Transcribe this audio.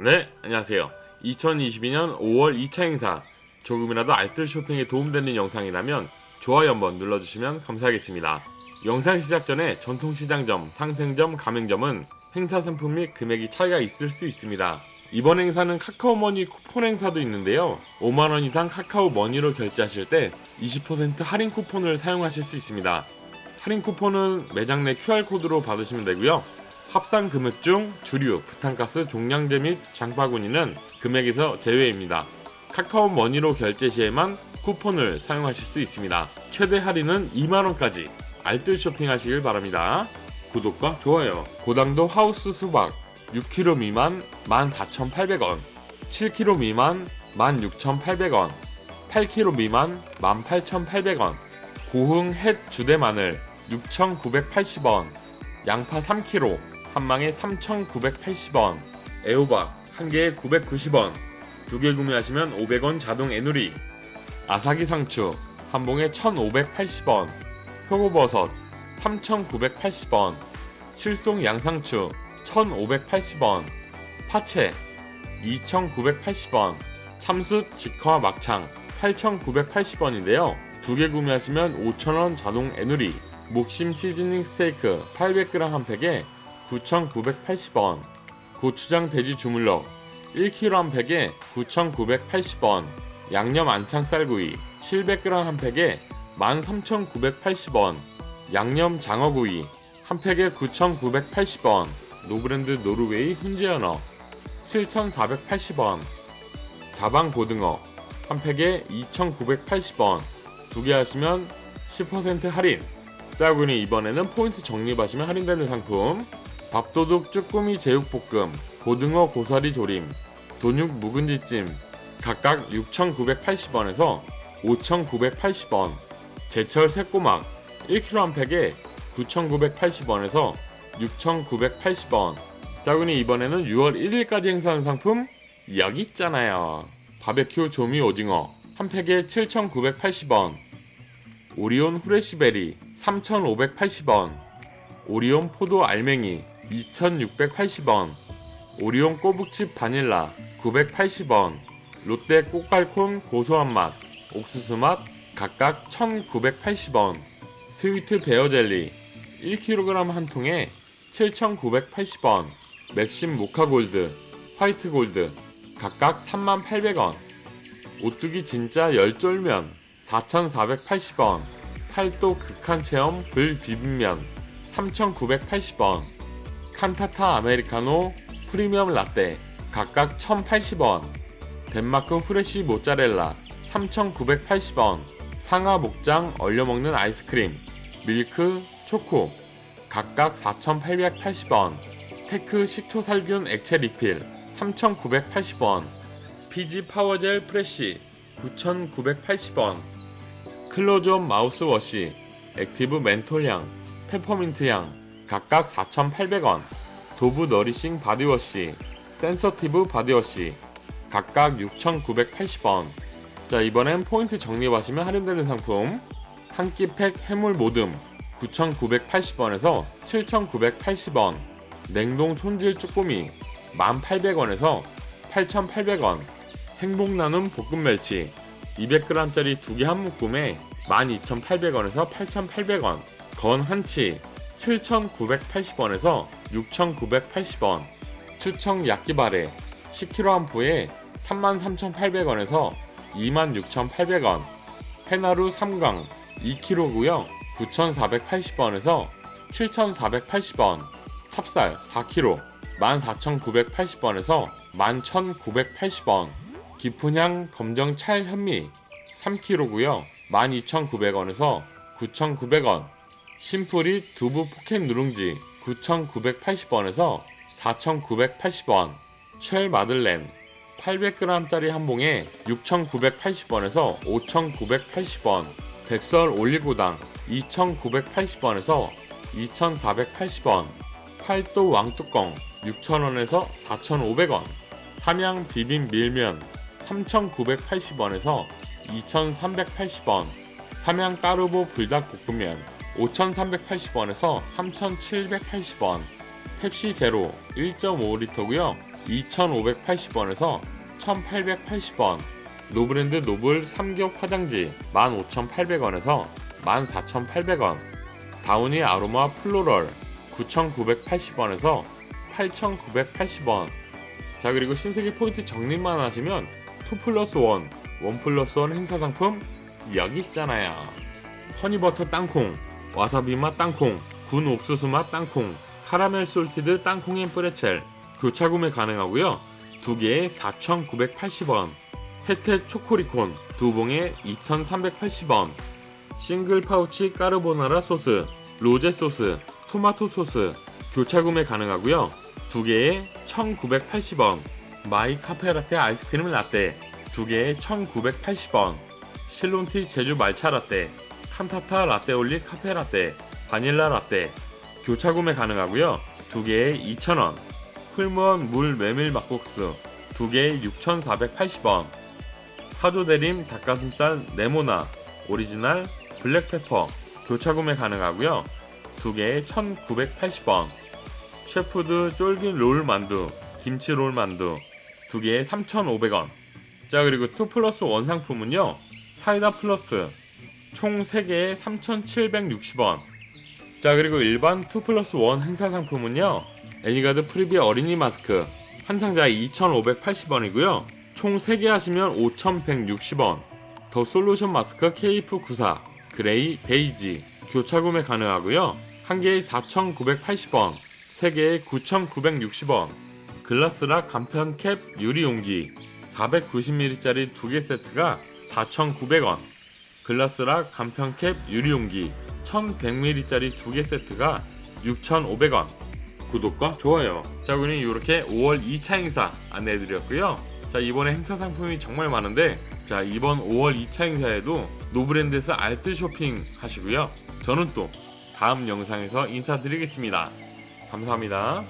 네, 안녕하세요. 2022년 5월 2차 행사 조금이라도 알뜰 쇼핑에 도움되는 영상이라면 좋아요 한번 눌러주시면 감사하겠습니다. 영상 시작 전에 전통시장점, 상생점, 가맹점은 행사 상품 및 금액이 차이가 있을 수 있습니다. 이번 행사는 카카오머니 쿠폰 행사도 있는데요. 5만원 이상 카카오 머니로 결제하실 때 20% 할인 쿠폰을 사용하실 수 있습니다. 할인 쿠폰은 매장 내 QR코드로 받으시면 되고요. 합산 금액 중 주류, 부탄가스, 종량제 및 장바구니는 금액에서 제외입니다. 카카오 머니로 결제 시에만 쿠폰을 사용하실 수 있습니다. 최대 할인은 2만원까지 알뜰 쇼핑하시길 바랍니다. 구독과 좋아요, 고당도 하우스 수박 6kg 미만 14,800원, 7kg 미만 16,800원, 8kg 미만 18,800원, 고흥 햇 주대 마늘 6,980원, 양파 3kg 한 망에 3,980원, 애호박 한 개에 990원, 두 개 구매하시면 500원 자동 애누리, 아사기 상추 한 봉에 1,580원, 표고버섯 3,980원, 칠송 양상추 1,580원, 파채 2,980원, 참숯 직화 막창 8,980원인데요. 두 개 구매하시면 5,000원 자동 애누리, 목심 시즈닝 스테이크 800g 한 팩에 9,980원, 고추장 돼지 주물럭 1kg 한 팩에 9,980원, 양념 안창 쌀구이 700g 한 팩에 13,980원, 양념 장어구이 한 팩에 9,980원, 노브랜드 노르웨이 훈제연어 7,480원, 자방 고등어 한 팩에 2,980원, 두 개 하시면 10% 할인. 짜구니 이번에는 포인트 적립하시면 할인되는 상품. 밥도둑 쭈꾸미 제육볶음, 고등어 고사리 조림, 돈육 묵은지찜 각각 6,980원에서 5,980원. 제철 새꼬막 1kg 한 팩에 9,980원에서 6,980원. 짜구니 이번에는 6월 1일까지 행사하는 상품 여기 있잖아요. 바베큐 조미 오징어 한 팩에 7,980원. 오리온 후레시베리 3,580원. 오리온 포도 알맹이 2,680원. 오리온 꼬북칩 바닐라 980원. 롯데 꽃갈콘 고소한 맛, 옥수수 맛 각각 1,980원. 스위트 베어 젤리 1kg 한 통에 7,980원. 맥심 모카 골드, 화이트 골드 각각 38,800원. 오뚜기 진짜 열쫄면 4,480원. 팔도 극한 체험 불 비빔면 3,980원. 칸타타 아메리카노 프리미엄 라떼 각각 1,080원. 덴마크 후레쉬 모짜렐라 3,980원. 상하 목장 얼려 먹는 아이스크림 밀크 초코 각각 4,880원. 테크 식초 살균 액체 리필 3,980원. 피지 파워젤 프레쉬 9,980원. 클로즈업 마우스워시 액티브 멘톨향 페퍼민트향 각각 4,800원. 도브 너리싱 바디워시 센서티브 바디워시 각각 6,980원. 자 이번엔 포인트 적립하시면 할인되는 상품 한 끼팩 해물 모듬 9,980원에서 7,980원 냉동 손질 쭈꾸미 1,800원에서 8,800원 행복 나눔 볶음 멸치 200g짜리 두 개 한 묶음에 12,800원에서 8,800원 건 한치 7,980원에서 6,980원 추청 야끼바레 10kg 한 포에 33,800원에서 26,800원 페나루 3강 2kg고요 9,480원에서 7,480원 찹쌀 4kg 14,980원에서 11,980원 깊은향 검정 찰 현미 3kg고요 12,900원에서 9,900원 심플이 두부 포켓 누룽지 9,980원에서 4,980원 쉘 마들렌 800g짜리 한 봉에 6,980원에서 5,980원 백설 올리고당 2,980원에서 2,480원 팔도 왕뚜껑 6,000원에서 4,500원 삼양 비빔 밀면 3,980원에서 2,380원 삼양 까르보 불닭볶음면 5,380원에서 3,780원 펩시 제로 1.5리터고요 2,580원에서 1,880원, 노브랜드 노블 3겹 화장지 15,800원에서 14,800원, 다우니 아로마 플로럴 9,980원에서 8,980원. 자 그리고 신세계 포인트 적립만 하시면 2 플러스 1, 1 플러스 1 행사 상품 여기 있잖아요. 허니버터 땅콩, 와사비 맛 땅콩, 군 옥수수 맛 땅콩, 카라멜 솔티드 땅콩 앤 프레첼 교차 구매 가능하고요. 두 개에 4,980원. 혜택 초코리콘 두 봉에 2,380원. 싱글 파우치 까르보나라 소스, 로제 소스, 토마토 소스 교차 구매 가능하고요. 두 개에 1,980원. 마이 카페라떼 아이스크림 라떼 두 개에 1,980원. 실론티 제주 말차 라떼, 칸타타 라떼 올리 카페 라떼, 바닐라 라떼 교차 구매 가능하고요. 두 개에 2,000원. 풀무원 물 메밀 막국수 두 개에 6,480원. 사조 대림 닭가슴살 네모나 오리지널 블랙페퍼 교차 구매 가능하고요. 두 개에 1,980원. 셰프드 쫄긴 롤 만두, 김치 롤 만두 두 개에 3,500원. 자 그리고 2 플러스 원 상품은요. 사이다 플러스 총 3개에 3,760원. 자 그리고 일반 2 플러스 1 행사 상품은요. 애니가드 프리비 어린이 마스크 한 상자에 2,580원이고요. 총 3개 하시면 5,160원. 더 솔루션 마스크 KF94 그레이 베이지 교차 구매 가능하고요. 한 개에 4,980원, 3개에 9,960원. 글라스락 간편 캡 유리 용기 490ml짜리 2개 세트가 4,900원. 글라스락 간편캡 유리용기 1100ml짜리 2개 세트가 6,500원. 구독과 좋아요. 자, 그럼 이렇게 5월 2차 행사 안내해드렸고요. 자, 이번에 행사 상품이 정말 많은데, 자, 이번 5월 2차 행사에도 노브랜드에서 알뜰 쇼핑 하시고요. 저는 또 다음 영상에서 인사드리겠습니다. 감사합니다.